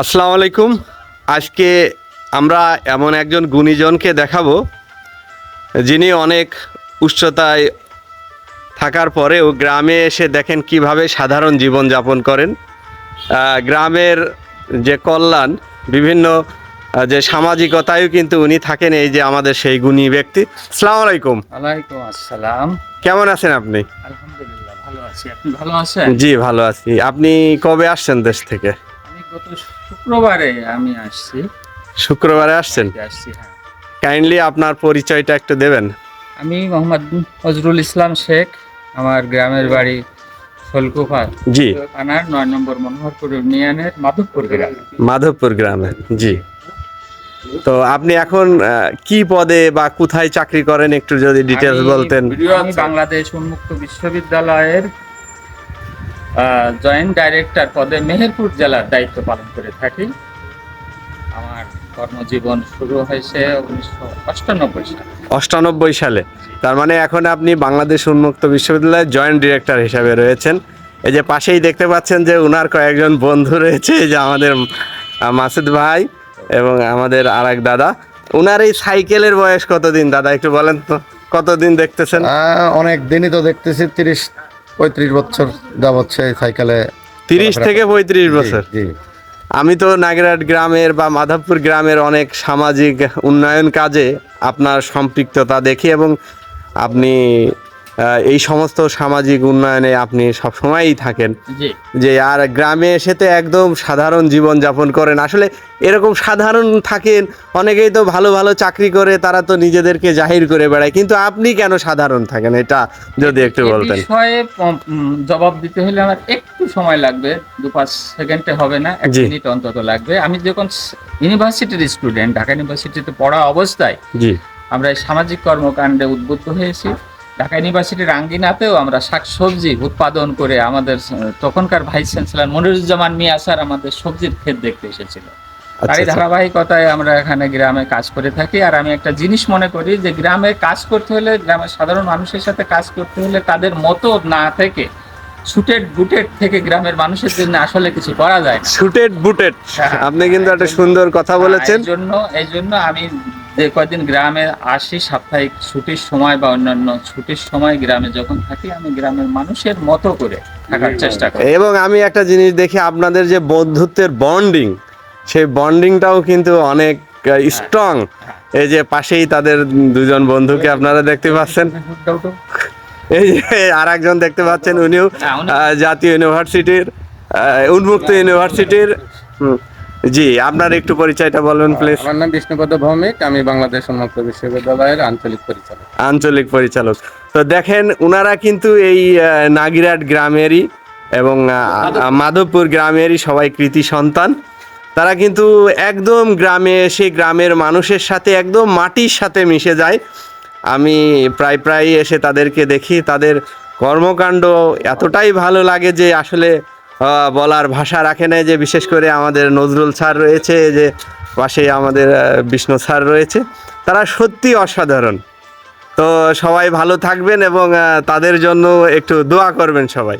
আসসালামু আলাইকুম। আজকে আমরা এমন একজন গুণীজনকে দেখাবো যিনি অনেক উচ্চতায় থাকার পরেও গ্রামে এসে দেখেন কীভাবে সাধারণ জীবন যাপন করেন গ্রামের যে কল্যাণ বিভিন্ন যে সামাজিকতায়ও কিন্তু উনি থাকেন এই যে আমাদের সেই গুণী ব্যক্তি। আসসালামু আলাইকুম। ওয়ালাইকুম আসসালাম। কেমন আছেন আপনি? আলহামদুলিল্লাহ ভালো আছি। আপনি ভালো আছেন? জি ভালো আছি। আপনি কবে আসছেন দেশ থেকে? গত শুক্রবারে আমি আসছি। শুক্রবারে আসছেন? আসছি হ্যাঁ। কাইন্ডলি আপনার পরিচয়টা একটু দেবেন। আমি মোহাম্মদ নজরুল ইসলাম শেখ আমার গ্রামের বাড়ি শোলকুফা। জি। থানার নয় নম্বর মনোহরপুর ইউনিয়নের মাধবপুর গ্রামে। মাধবপুর গ্রামে জি। তো আপনি এখন কি পদে বা কোথায় চাকরি করেন একটু যদি ডিটেলস বলতেন? বাংলাদেশ উন্মুক্ত বিশ্ববিদ্যালয়ের জয়েন্ট ডাইরেক্টর পদে মেহেরপুর জেলার দায়িত্ব পালন করে থাকি। আমার কর্মজীবন শুরু হয়েছে উনিশশো অষ্টানব্বই সালে। অষ্টানব্বই সালে। তার মানে এখন আপনি বাংলাদেশ উন্মুক্ত বিশ্ববিদ্যালয়ের জয়েন্ট ডিরেক্টর হিসাবে রয়েছেন। এই যে পাশেই দেখতে পাচ্ছেন যে উনার কয়েকজন বন্ধু রয়েছে যে আমাদের মাসুদ ভাই এবং আমাদের আর এক দাদা। উনার এই সাইকেলের বয়স কতদিন? দাদা একটু বলেন তো কতদিন দেখতেছেন? অনেক দিনই তো দেখতেছি তিরিশ পঁয়ত্রিশ বছর যাবত সেই সাইকেলে তিরিশ থেকে পঁয়ত্রিশ বছর? জি। আমি তো নাগরাট গ্রামের বা মাধবপুর গ্রামের অনেক সামাজিক উন্নয়ন কাজে আপনার সম্পৃক্ততা দেখি এবং আপনি এই সমস্ত সামাজিক উন্নয়নে আপনি সবসময়ই থাকেন। যে আর গ্রামে এসে তো একদম সাধারণ জীবন যাপন করেন। আসলে এরকম সাধারণ থাকেন অনেকেই তো ভালো ভালো চাকরি করে তারা তো নিজেদেরকে জাহির করে বেড়ায়। কিন্তু আপনি কেন সাধারণ থাকেন? এটা যদি একটু বলতেন। বিষয়ে জবাব দিতে হলে আমার একটু সময় লাগবে। দু পাঁচ সেকেন্ডে হবে না এক মিনিট অন্তত লাগবে। আমি যখন ইউনিভার্সিটির স্টুডেন্ট ঢাকা ইউনিভার্সিটিতে পড়া অবস্থায় জি। আমরা এই সামাজিক কর্মকাণ্ডে উদ্বুদ্ধ হয়েছি। ঢাকা ইউনিভার্সিটির আঙ্গিনাতেও আমরা শাকসবজি উৎপাদন করে আমাদের তখনকার vice chancellor Moniruzzaman Miah sir আমাদের সবজির ক্ষেত দেখতে এসেছিল আচ্ছা তারই আচ্ছা। ধারাবাহিকতায় আমরা এখানে গ্রামে কাজ করে থাকি আর আমি একটা জিনিস মনে করি যে গ্রামে কাজ করতে হলে গ্রামের সাধারণ মানুষের সাথে কাজ করতে হলে তাদের মতো না থেকে সুটেড বুটেড থেকে গ্রামের মানুষের জন্য আসলে কিছু করা যায় সুটেড বুটেড। হ্যাঁ। আপনি কিন্তু একটা সুন্দর কথা বলেছেন এই জন্য এই জন্য আমি যে কয়দিন গ্রামে আসি সাপ্তাহিক ছুটির সময় বা অন্যান্য ছুটির সময় গ্রামে যখন থাকি আমি গ্রামের মানুষের মতো করে থাকার চেষ্টা করি। এবং আমি একটা জিনিস দেখি আপনাদের যে বন্ধুত্বের বন্ডিং সেই বন্ডিংটাও কিন্তু অনেক স্ট্রং এই যে পাশেই তাদের দুজন বন্ধুকে আপনারা দেখতে পাচ্ছেন। এই যে আর একজন দেখতে পাচ্ছেন উনিও হ্যাঁ, জাতীয় ইউনিভার্সিটির উন্মুক্ত ইউনিভার্সিটির হুম, জি আপনার একটু পরিচয়টা বলবেন প্লিজ আমার নাম বিষ্ণুপদ ভৌমিক আমি বাংলাদেশ উন্মুক্ত বিশ্ববিদ্যালয়ের আঞ্চলিক পরিচালক। আঞ্চলিক পরিচালক। তো দেখেন ওনারা কিন্তু এই নাগিরাট গ্রামেরই এবং মাধবপুর গ্রামেরই সবাই কৃতি সন্তান। তারা কিন্তু একদম গ্রামে এসে গ্রামের মানুষের সাথে একদম মাটির সাথে মিশে যায়। আমি প্রায় প্রায় এসে তাদেরকে দেখি, তাদের কর্মকাণ্ড এতটাই ভালো লাগে যে আসলে বলার ভাষা রাখে না যে বিশেষ করে আমাদের নজরুল স্যার রয়েছে, যে পাশে আমাদের বিষ্ণু স্যার রয়েছে। তারা সত্যি অসাধারণ। তো সবাই ভালো থাকবেন এবং তাদের জন্য একটু দোয়া করবেন সবাই।